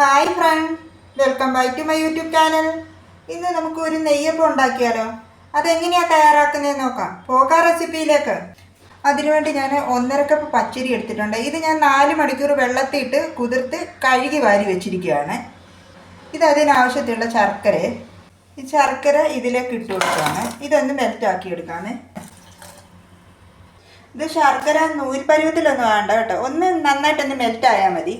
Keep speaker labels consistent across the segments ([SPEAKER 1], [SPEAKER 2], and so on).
[SPEAKER 1] Hi friend welcome back to my YouTube channel ഇന്ന് നമുക്ക് ഒരു നെയ്യപ്പം ഉണ്ടാക്കിയാലോ? അതെങ്ങനെയാണ് തയ്യാറാക്കുന്നതെന്ന് നോക്കാം. പോക്ക റെസിപ്പിയിലേക്ക്. അതിനുവേണ്ടി ഞാൻ ഒന്നര കപ്പ് പച്ചരി എടുത്തിട്ടുണ്ട്. ഇത് ഞാൻ നാല് മണിക്കൂർ വെള്ളത്തിയിട്ട് കുതിർത്ത് കഴുകി വാരി വെച്ചിരിക്കുകയാണ്. ഇത് അതിനാവശ്യത്തിലുള്ള ശർക്കര. ഈ ശർക്കര ഇതിലേക്ക് ഇട്ട് കൊടുക്കുകയാണ്. ഇതൊന്ന് മെൽറ്റാക്കി എടുക്കാമേ. ഇത് ശർക്കര നൂൽ പരുവത്തിലൊന്നും വേണ്ട കേട്ടോ. ഒന്ന് നന്നായിട്ടൊന്ന് മെൽറ്റായാൽ മതി.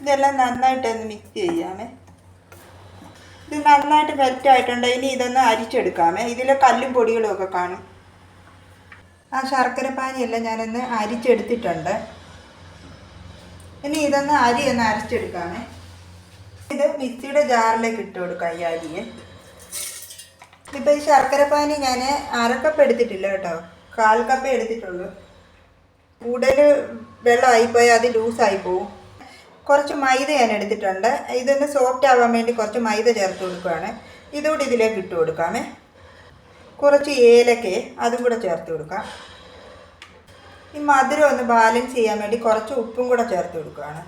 [SPEAKER 1] ഇതെല്ലാം നന്നായിട്ടൊന്ന് മിക്സ് ചെയ്യാമേ. ഇത് നന്നായിട്ട് മെൽറ്റ് ആയിട്ടുണ്ട്. ഇനി ഇതൊന്ന് അരിച്ചെടുക്കാമേ. ഇതിൽ കല്ലും പൊടികളും ഒക്കെ കാണും. ആ ശർക്കര പാനിയെല്ലാം ഞാനൊന്ന് അരിച്ചെടുത്തിട്ടുണ്ട്. ഇനി ഇതൊന്ന് അരി ഒന്ന് അരച്ചെടുക്കാമേ. ഇത് മിക്സിയുടെ ജാറിലേക്ക് ഇട്ട് കൊടുക്കാം ഈ അരിയെ. ഇപ്പം ഈ ശർക്കര പാനി ഞാൻ അരക്കപ്പ് എടുത്തിട്ടില്ല കേട്ടോ. കാൽ കപ്പ് എടുത്തിട്ടുള്ളൂ. കൂടുതൽ വെള്ളമായിപ്പോയാൽ അത് ലൂസായി പോവും. കുറച്ച് മൈദ ഞാൻ എടുത്തിട്ടുണ്ട്. ഇതൊന്ന് സോഫ്റ്റ് ആവാൻ വേണ്ടി കുറച്ച് മൈദ ചേർത്ത് കൊടുക്കുകയാണ് ഇതുകൂടി ഇതിലേക്ക് ഇട്ട് കൊടുക്കാമേ. കുറച്ച് ഏലക്ക അതും കൂടെ ചേർത്ത് കൊടുക്കാം. ഈ മധുരം ഒന്ന് ബാലൻസ് ചെയ്യാൻ വേണ്ടി കുറച്ച് ഉപ്പും കൂടെ ചേർത്ത് കൊടുക്കുകയാണ്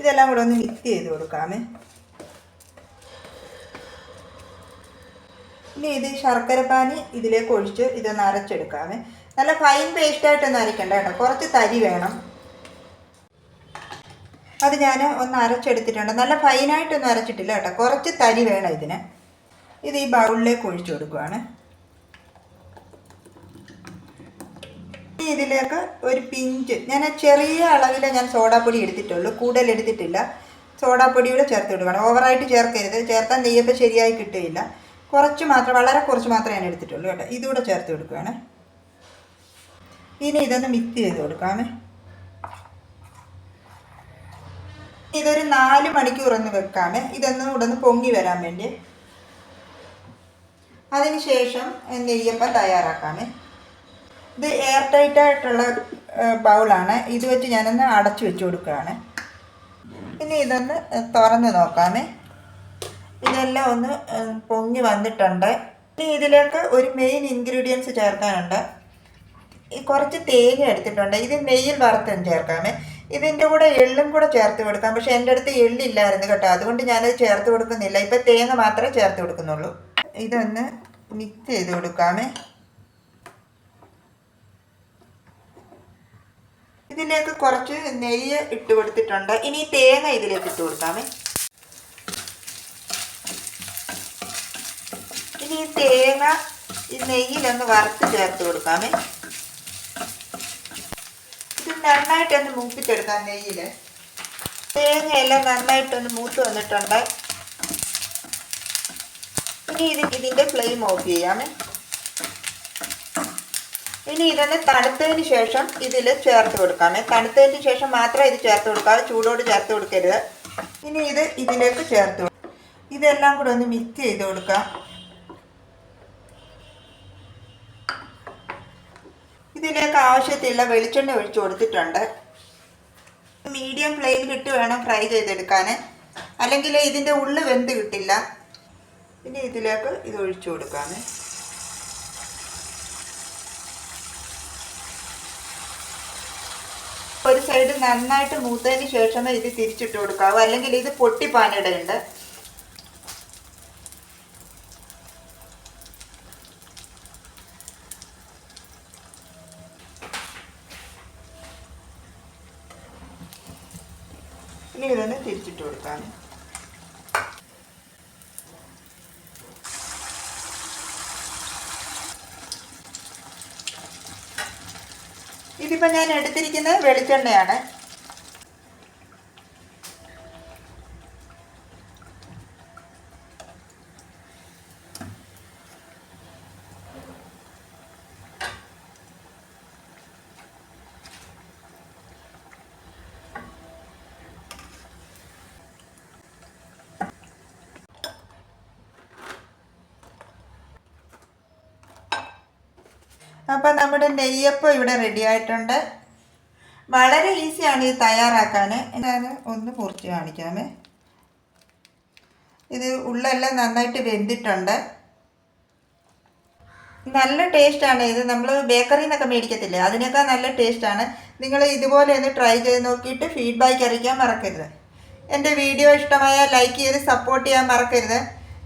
[SPEAKER 1] ഇതെല്ലാം കൂടെ ഒന്ന് മിക്സ് ചെയ്ത് കൊടുക്കാമേ. ഇനി ഇത് ശർക്കര പാനി ഇതിലേക്ക് ഒഴിച്ച് ഇതൊന്ന് അരച്ചെടുക്കാമേ. നല്ല ഫൈൻ പേസ്റ്റായിട്ടൊന്നും അരയ്ക്കണ്ട കേട്ടോ. കുറച്ച് തരി വേണം. അത് ഞാൻ ഒന്ന് അരച്ചെടുത്തിട്ടുണ്ട്. നല്ല ഫൈനായിട്ടൊന്നും അരച്ചിട്ടില്ല കേട്ടോ. കുറച്ച് തരി വേണം ഇതിന്. ഇത് ഈ ബൗളിലേക്ക് ഒഴിച്ചു കൊടുക്കുവാണ്. ഇനി ഇതിലേക്ക് ഒരു പിഞ്ച്. ഞാൻ ചെറിയ അളവിൽ ഞാൻ സോഡാപ്പൊടി എടുത്തിട്ടുള്ളൂ. കൂടുതൽ എടുത്തിട്ടില്ല. സോഡാപ്പൊടിയൂടെ ചേർത്ത് കൊടുക്കണം ഓവറായിട്ട് ചേർക്കരുത്. ചേർത്താൻ നെയ്യപ്പം ശരിയായി കിട്ടുകയില്ല. കുറച്ച് മാത്രം വളരെ കുറച്ച് മാത്രമേ ഞാൻ എടുത്തിട്ടുള്ളൂ കേട്ടോ. ഇതുകൂടെ ചേർത്ത് കൊടുക്കുകയാണ് ഇനി ഇതൊന്ന് മിക്സ് ചെയ്ത് കൊടുക്കാമേ. ഇതൊരു നാല് മണിക്കൂർ ഒന്ന് വെക്കാമേ. ഇതൊന്നും ഇവിടെ നിന്ന് പൊങ്ങി വരാൻ വേണ്ടി. അതിനുശേഷം നെയ്യപ്പം തയ്യാറാക്കാമേ. ഇത് എയർ ടൈറ്റ് ആയിട്ടുള്ള ബൗളാണ് ഇത് വെച്ച് ഞാനൊന്ന് അടച്ചു വെച്ച് കൊടുക്കുകയാണ്. ഇനി ഇതൊന്ന് തുറന്ന് നോക്കാമേ. ഇതെല്ലാം ഒന്ന് പൊങ്ങി വന്നിട്ടുണ്ട്. ഇനി ഇതിലേക്ക് ഒരു മെയിൻ ഇൻഗ്രീഡിയൻസ് ചേർക്കാനുണ്ട്. കുറച്ച് തേങ്ങ എടുത്തിട്ടുണ്ട്. ഇത് നെയ്യിൽ വറുത്തും ചേർക്കാമേ. ഇതിന്റെ കൂടെ എള്ളും കൂടെ ചേർത്ത് കൊടുക്കാം. പക്ഷെ എന്റെ അടുത്ത് എള്ളില്ലായിരുന്നു കേട്ടോ. അതുകൊണ്ട് ഞാനത് ചേർത്ത് കൊടുക്കുന്നില്ല. ഇപ്പം തേങ്ങ മാത്രമേ ചേർത്ത് കൊടുക്കുന്നുള്ളൂ. ഇതൊന്ന് മിക്സ് ചെയ്ത് കൊടുക്കാമേ. ഇതിലേക്ക് കുറച്ച് നെയ്യ് ഇട്ട് കൊടുത്തിട്ടുണ്ട്. ഇനി തേങ്ങ ഇതിലേക്ക് ഇട്ട് കൊടുക്കാമേ. ഇനി തേങ്ങ ഈ നെയ്യിലൊന്ന് വറുത്ത് ചേർത്ത് കൊടുക്കാമേ. നന്നായിട്ടൊന്ന് മൂപ്പിച്ചെടുക്കാം നെയ്യിൽ തേങ്ങയെല്ലാം നന്നായിട്ടൊന്ന് മൂത്ത് വന്നിട്ടുണ്ട്. ഇനി ഇത് ഇതിന്റെ ഫ്ലെയിം ഓഫ് ചെയ്യാമേ. ഇനി ഇതൊന്ന് തണുത്തതിന് ശേഷം ഇതിൽ ചേർത്ത് കൊടുക്കാമേ. തണുത്തതിന് ശേഷം മാത്രമേ ഇത് ചേർത്ത് കൊടുക്കാതെ ചൂടോട് ചേർത്ത് കൊടുക്കരുത്. ഇനി ഇത് ഇതിലേക്ക് ചേർത്ത് ഇതെല്ലാം കൂടെ ഒന്ന് മിക്സ് ചെയ്ത് കൊടുക്കാം. ഇതിലേക്ക് ആവശ്യത്തിലുള്ള വെളിച്ചെണ്ണ ഒഴിച്ചു കൊടുത്തിട്ടുണ്ട്. മീഡിയം ഫ്ലെയിമിലിട്ട് വേണം ഫ്രൈ ചെയ്തെടുക്കാൻ. അല്ലെങ്കിൽ ഇതിന്റെ ഉള്ളു വെന്ത് കിട്ടില്ല. പിന്നെ ഇതിലേക്ക് ഇത് ഒഴിച്ചു കൊടുക്കാൻ ഒരു സൈഡ് നന്നായിട്ട് മൂത്തതിന് ശേഷമേ ഇത് തിരിച്ചിട്ട് കൊടുക്കാവൂ. അല്ലെങ്കിൽ ഇത് പൊട്ടിപ്പാനിടയുണ്ട് ഇനി ഇതൊന്ന് തിരിച്ചിട്ട് കൊടുക്കാം ഇതിപ്പോൾ ഞാൻ എടുത്തിരിക്കുന്നത് വെളിച്ചെണ്ണയാണ്. അപ്പം നമ്മുടെ നെയ്യപ്പം ഇവിടെ റെഡി ആയിട്ടുണ്ട്. വളരെ ഈസിയാണ് ഇത് തയ്യാറാക്കാൻ ഞാൻ ഒന്ന് മുറിച്ച് കാണിക്കാമേ. ഇത് ഉള്ളെല്ലാം നന്നായിട്ട് വെന്തിട്ടുണ്ട്. നല്ല ടേസ്റ്റാണ് ഇത്. നമ്മൾ ബേക്കറിയിൽ നിന്നൊക്കെ മേടിക്കത്തില്ലേ? അതിനേക്കാൾ നല്ല ടേസ്റ്റാണ് നിങ്ങൾ ഇതുപോലെ ഒന്ന് ട്രൈ ചെയ്ത് നോക്കിയിട്ട് ഫീഡ്ബാക്ക് അറിയിക്കാൻ മറക്കരുത്. എന്റെ വീഡിയോ ഇഷ്ടമായ ലൈക്ക് ചെയ്ത് സപ്പോർട്ട് ചെയ്യാൻ മറക്കരുത്.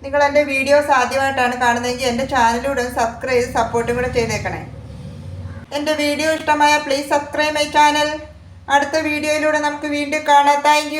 [SPEAKER 1] നിങ്ങൾ എന്റെ വീഡിയോസ് ആദ്യമായിട്ടാണ് കാണുന്നതെങ്കിൽ എന്റെ ചാനലിലൂടെ ഒന്ന് സബ്സ്ക്രൈബ് ചെയ്ത് സപ്പോർട്ടും കൂടെ ചെയ്തേക്കണേ. എന്റെ വീഡിയോ ഇഷ്ടമായ പ്ലീസ് സബ്സ്ക്രൈബ് മൈ ചാനൽ അടുത്ത വീഡിയോയിലൂടെ നമുക്ക് വീണ്ടും കാണാം. താങ്ക്